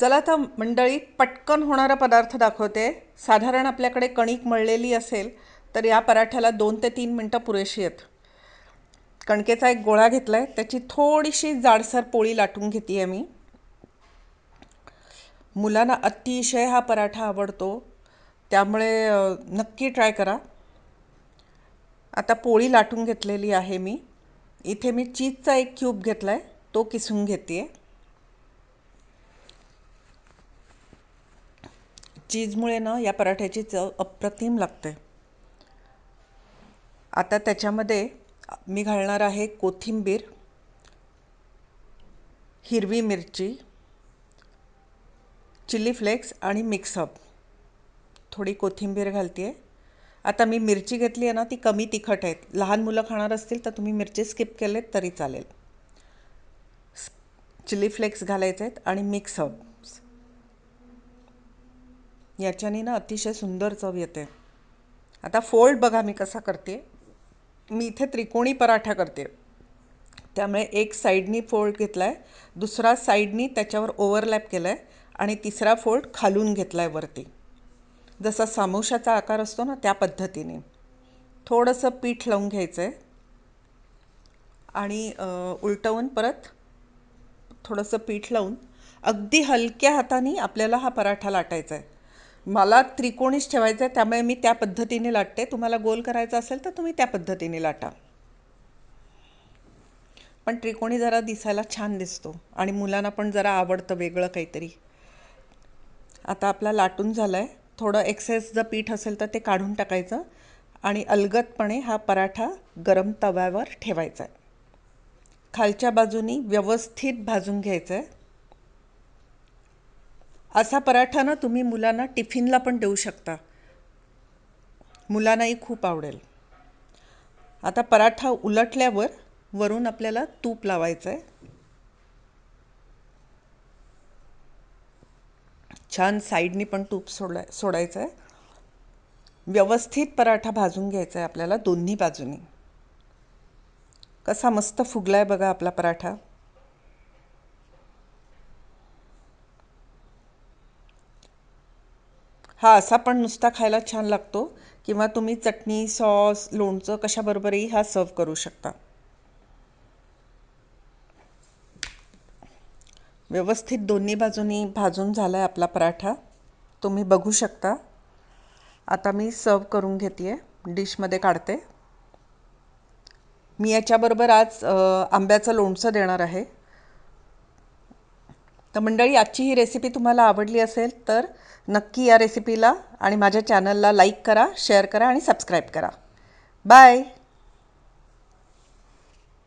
चला तर मंडळी पटकन होणारा पदार्थ दाखवते. साधारण आपल्याकडे कणिक मळलेली असेल तर या पराठ्याला दोन ते तीन मिनटं पुरेशी आहेत. कणकेचा एक गोळा घेतला आहे त्याची थोडीशी जाडसर पोळी लाटून घेते आहे मी. मुलांना अतिशय हा पराठा आवडतो त्यामुळे नक्की ट्राय करा. आता पोळी लाटून घेतलेली आहे मी. इथे मी चीजचा एक क्यूब घेतला आहे तो किसून घेते आहे चीजमुळे ना या पराठ्याची चव अप्रतिम लागते. आता त्याच्यामध्ये मी घालणार आहे कोथिंबीर हिरवी मिरची चिली फ्लेक्स आणि मिक्सअप थोडी कोथिंबीर घालते आहे आता मी मिरची घेतली आहे ना ती कमी तिखट आहेत लहान मुलं खाणार असतील तर तुम्ही मिरची स्किप केलेत तरी चालेल. चिली फ्लेक्स घालायचे आहेत आणि मिक्सअप याच्याने ना अतिशय सुंदर चव येते. आता फोल्ड बघा मी कसा करते. मी इथे त्रिकोणी पराठा करते. त्यामुळे एक साईडनी फोल्ड घेतला आहे दुसरा साईडनी त्याच्यावर ओव्हरलॅप केला आहे आणि तिसरा फोल्ड खालून घेतला आहे वरती. जसा सामोशाचा आकार असतो ना त्या पद्धतीने. थोडंसं पीठ लावून घ्यायचं आहे आणि उलटवून परत थोडंसं पीठ लावून अगदी हलक्या हाताने आपल्याला हा पराठा लाटायचा आहे मला त्रिकोणीच ठेवायचं आहे त्यामुळे मी त्या पद्धतीने लाटते. तुम्हाला गोल करायचा असेल तर तुम्ही त्या पद्धतीने लाटा. पण त्रिकोणी जरा दिसायला छान दिसतो आणि मुलांना पण जरा आवडतं वेगळं काहीतरी. आता आपला लाटून झाला आहे थोडं एक्सेस जर पीठ असेल तर ते काढून टाकायचं आणि अलगदपणे हा पराठा गरम तव्यावर ठेवायचा आहे. खालच्या बाजूनी व्यवस्थित भाजून घ्यायचं आहे. असा पराठा ना तुम्ही मुलांना टिफिनला पण देऊ शकता. मुलांनाही खूप आवडेल. आता पराठा उलटल्यावर वरून आपल्याला तूप लावायचं आहे छान साईडनी पण तूप सोडाय सोडायचं आहे व्यवस्थित पराठा भाजून घ्यायचा आहे आपल्याला दोन्ही बाजूनी. कसा मस्त फुगलाय बघा आपला पराठा. हा असा पण नुसता खायला छान लागतो. किंवा तुम्ही चटणी सॉस लोणचं कशाबरोबरही हा सर्व करू शकता. व्यवस्थित दोन्ही बाजूनी भाजून झाला आहे आपला पराठा. तुम्ही बघू शकता. आता मी सर्व करून घेते आहे डिशमध्ये काढते. मी याच्याबरोबर आज आंब्याचं लोणचं देणार आहे. तर मंडळी आजची ही रेसिपी तुम्हाला आवडली असेल तर नक्की या रेसिपीला आणि माझ्या चॅनलला लाईक करा शेअर करा आणि सबस्क्राईब करा. बाय